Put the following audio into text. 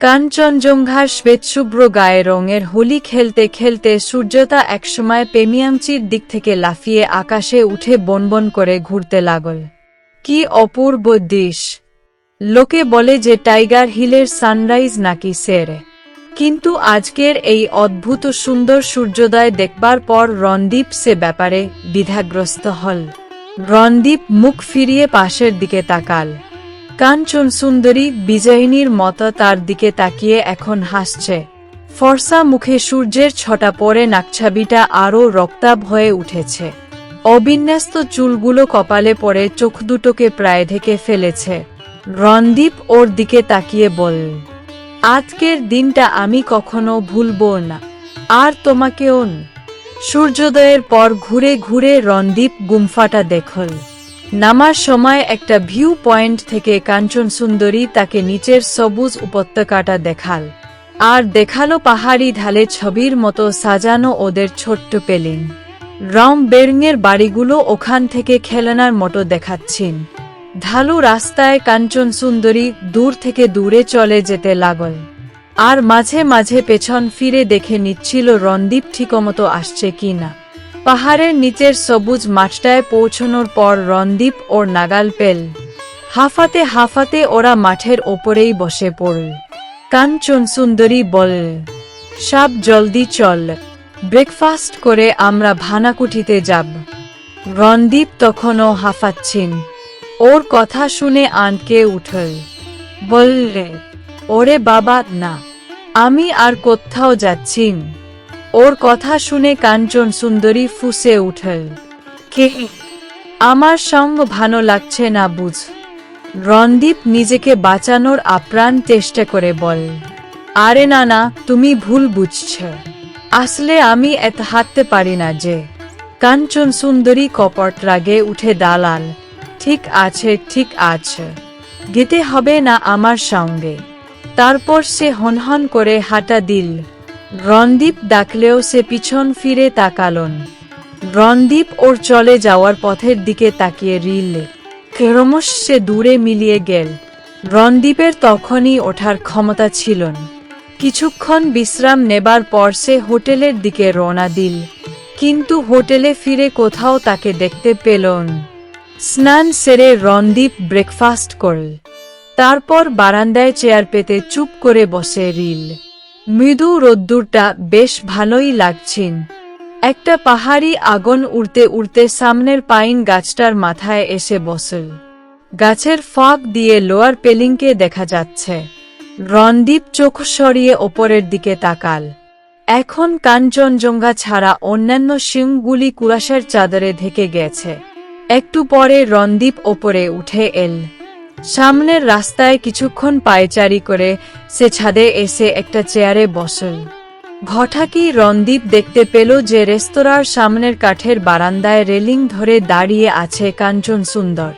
কাঞ্চনজঙ্ঘার শ্বেতশুভ্র গায়ে রঙের হোলি খেলতে খেলতে সূর্যতা একসময় পেমিয়ামচির দিক থেকে লাফিয়ে আকাশে উঠে বনবন করে ঘুরতে লাগল। কি অপূর্ব দৃশ! লোকে বলে যে টাইগার হিলের সানরাইজ নাকি সেরে। কিন্তু আজকের এই অদ্ভুত সুন্দর সূর্যোদয় দেখবার পর রণদীপ সে ব্যাপারে দ্বিধাগ্রস্ত হল। রণদীপ মুখ ফিরিয়ে পাশের দিকে তাকাল। কাঞ্চন সুন্দরী বিজয়িনীর মতো তার দিকে তাকিয়ে এখন হাসছে। ফর্সা মুখে সূর্যের ছটা পরে নাকছাবিটা আরও রক্তাভ হয়ে উঠেছে। অবিন্যস্ত চুলগুলো কপালে পড়ে চোখ দুটোকে প্রায় ঢেকে ফেলেছে। রণদীপ ওর দিকে তাকিয়ে বল আজকের দিনটা আমি কখনো ভুলবো না। আর তোমাকেও। সূর্যোদয়ের পর ঘুরে ঘুরে রণদীপ গুম্ফাটা দেখল। নামার সময় একটা ভিউ পয়েন্ট থেকে কাঞ্চন সুন্দরী তাকে নিচের সবুজ উপত্যকাটা দেখাল। আর দেখাল পাহাড়ি ঢালে ছবির মতো সাজানো ওদের ছোট্ট পেলিং রম বেরিংয়ের বাড়িগুলো ওখান থেকে খেলনার মতো দেখাচ্ছেন। ঢালু রাস্তায় কাঞ্চন সুন্দরী দূর থেকে দূরে চলে যেতে লাগল। আর মাঝে মাঝে পেছন ফিরে দেখে নিচ্ছিল রণদীপ ঠিকমতো আসছে কিনা। পাহাড়ের নিচের সবুজ মাঠটায় পৌঁছনোর পর রণদীপ ওর নাগাল পেল। হাফাতে হাফাতে ওরা মাঠের ওপরেই বসে পড়ল। কাঞ্চন সুন্দরী বল, সব জলদি চল, ব্রেকফাস্ট করে আমরা ভানাকুঠিতে যাব। রণদীপ তখনও হাফাচ্ছেন। ওর কথা শুনে আনকে উঠল বললে ওরে বাবা, না, আমি আর কোথাও যাচ্ছি। ওর কথা শুনে কাঞ্চন সুন্দরী ফুসে উঠল। কে? আমার সঙ্গ ভালো লাগছে না বুঝ। রণদীপ নিজেকে বাঁচানোর আপ্রাণ চেষ্টা করে বল। আরে না না, তুমি ভুল বুঝছ। আসলে আমি এত হাঁটতে পারি না যে। কাঞ্চন সুন্দরী কপট রাগে উঠে দালাল। ঠিক আছে ঠিক আছে। গেতে হবে না আমার সঙ্গে। তারপর সে হনহন করে হাঁটা দিল। রণদীপ ডাকলেও সে পিছন ফিরে তাকালন। রণদীপ ওর চলে যাওয়ার পথের দিকে তাকিয়ে রিলে। ক্রমশ সে দূরে মিলিয়ে গেল। রণদীপের তখনই ওঠার ক্ষমতা ছিল। কিছুক্ষণ বিশ্রাম নেবার পর সে হোটেলের দিকে রওনা দিল। কিন্তু হোটেলে ফিরে কোথাও তাকে দেখতে পেল স্নান সেরে রণদীপ ব্রেকফাস্ট করল। তারপর বারান্দায় চেয়ার পেতে চুপ করে বসে রিল। মৃদু রোদ্দুরটা বেশ ভালোই লাগছেন। একটা পাহাড়ি আগুন উড়তে উড়তে সামনের পাইন গাছটার মাথায় এসে বসল। গাছের ফাঁক দিয়ে লোয়ার পেলিংকে দেখা যাচ্ছে। রণদীপ চোখ সরিয়ে ওপরের দিকে তাকাল। এখন কাঞ্চনজঙ্ঘা ছাড়া অন্যান্য শিংগুলি কুয়াশার চাদরে ঢেকে গেছে। একটু পরে রণদীপ ওপরে উঠে এল। সামনের রাস্তায় কিছুক্ষণ পায়চারি করে সে ছাদে এসে একটা চেয়ারে বসল। ঘটাকি রণদীপ দেখতে পেল যে রেস্তোরাঁর সামনের কাঠের বারান্দায় রেলিং ধরে দাঁড়িয়ে আছে কাঞ্চন সুন্দর